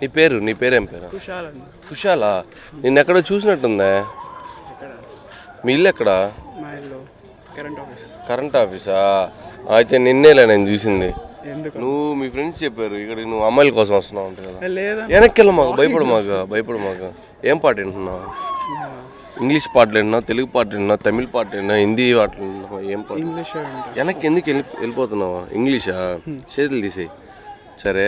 నీ పేరు నీ పేరేం పేరు? కుషాలా నిన్న ఎక్కడో చూసినట్టుందే? మీ ఇల్లు ఎక్కడ? Current office. అయితే నిన్నేలే నేను చూసింది. నువ్వు మీ ఫ్రెండ్స్ చెప్పారు ఇక్కడ నువ్వు అమ్మాయిల కోసం వస్తున్నావు అంట కదా. వెనక్కి వెళ్ళ మాకు భయపడు మాకు భయపడు మాకు. ఏం పాట వింటున్నావు? ఇంగ్లీష్ పాటలు వింటున్నావు తెలుగు పాటలు వింటున్నావు తమిళ పాటలు వింటున్నావు హిందీ పాటలు వింటున్నావు ఏం పాట? వెనక్కి ఎందుకు వెళ్ళి వెళ్ళిపోతున్నావా? ఇంగ్లీషా? చేతులు తీసేయి. సరే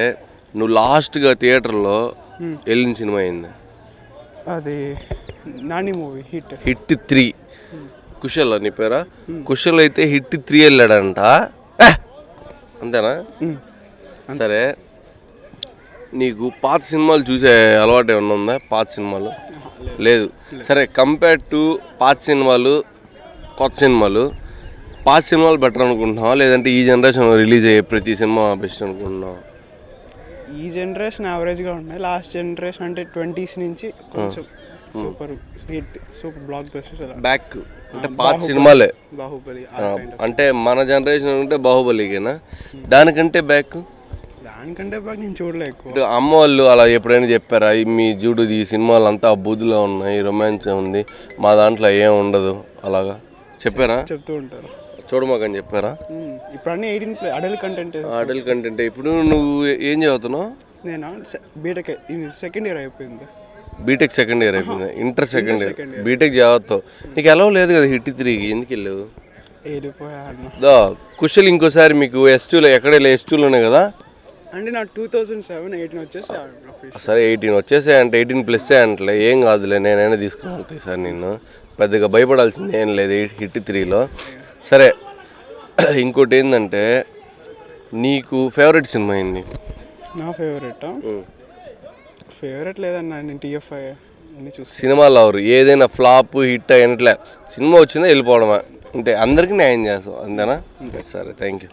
నువ్వు లాస్ట్గా థియేటర్లో వెళ్ళిన సినిమా అయింది అది Nani movie hit. Hit three. Kushal నీ పేరా? కుశల్ అయితే హిట్ త్రీ వెళ్ళాడంట! అంతేనా? సరే. నీకు పాత సినిమాలు చూసే అలవాటు ఏమన్నా ఉందా? పాత సినిమాలు? లేదు. సరే కంపేర్ టు పాత సినిమాలు కొత్త సినిమాలు పాత సినిమాలు బెటర్ అనుకుంటున్నావా? లేదంటే ఈ జనరేషన్ రిలీజ్ అయ్యే ప్రతి సినిమా బెస్ట్ అనుకుంటున్నావా? ఈ జనరేషన్ యావరేజ్గా ఉన్నాయి లాస్ట్ జనరేషన్ అంటే ట్వంటీస్ నుంచి కొంచెం super hit super blockbusters back అంటే పాత సినిమాలే. బాహుబలి. అంటే మన జనరేషన్ అంటే బాహుబలికేనా? దానికంటే బ్యాక్ దానికంటే బాగా నేను చూడలే ఎక్కువ. అమ్మ వాళ్ళు అలా ఎప్పుడైనా చెప్పారా? మీ చూడు ఈ సినిమాలు అంతా బూదులో ఉన్నాయి రొమాన్స్ ఉంది మా దాంట్లో ఏం ఉండదు అలాగా? చెప్పారా? చెప్తూ ఉంటారు. చూడమాకని చెప్పారా? ఇప్పుడు అన్ని eighteen plus adult content adult content ఇప్పుడు నువ్వు ఏం చదువుతున్నావు? నేను? బీటెక్ సెకండ్ ఇయర్ అయిపోయింది. బీటెక్ సెకండ్ ఇయర్ అయిపోయింది. ఇంటర్ సెకండ్ ఇయర్ బీటెక్ చదువుతావు. నీకు ఎలా లేదు కదా హిట్ త్రీకి ఎందుకు వెళ్ళావు? దా కుషల్ ఇంకోసారి మీకు ఎస్ టూలో ఎక్కడ ఎస్ టూలోనే కదా? అంటే నా టూ థౌజండ్ సెవెన్ ఎయిటీన్ వచ్చేసి సరే ఎయిటీన్ వచ్చేసే అంటే ఎయిటీన్ ప్లస్ అంటలే. ఏం కాదులే నేనైనా తీసుకుని వెళ్తాయి సార్ నిన్ను. పెద్దగా భయపడాల్సింది ఏం లేదు హిట్ త్రీలో సరే ఇంకోటి ఏంటంటే నీకు ఫేవరెట్ సినిమా ఏంది? నా ఫేవరెట్ ఫేవరెట్ లేదన్న నేను టీఎఫ్ఐ సినిమాలో ఎవరు ఏదైనా ఫ్లాప్ హిట్ అయినట్లే. సినిమా వచ్చిందా వెళ్ళిపోవడమా? అంటే అందరికీ న్యాయం చేస్తాం అంతేనా? సరే థ్యాంక్ యూ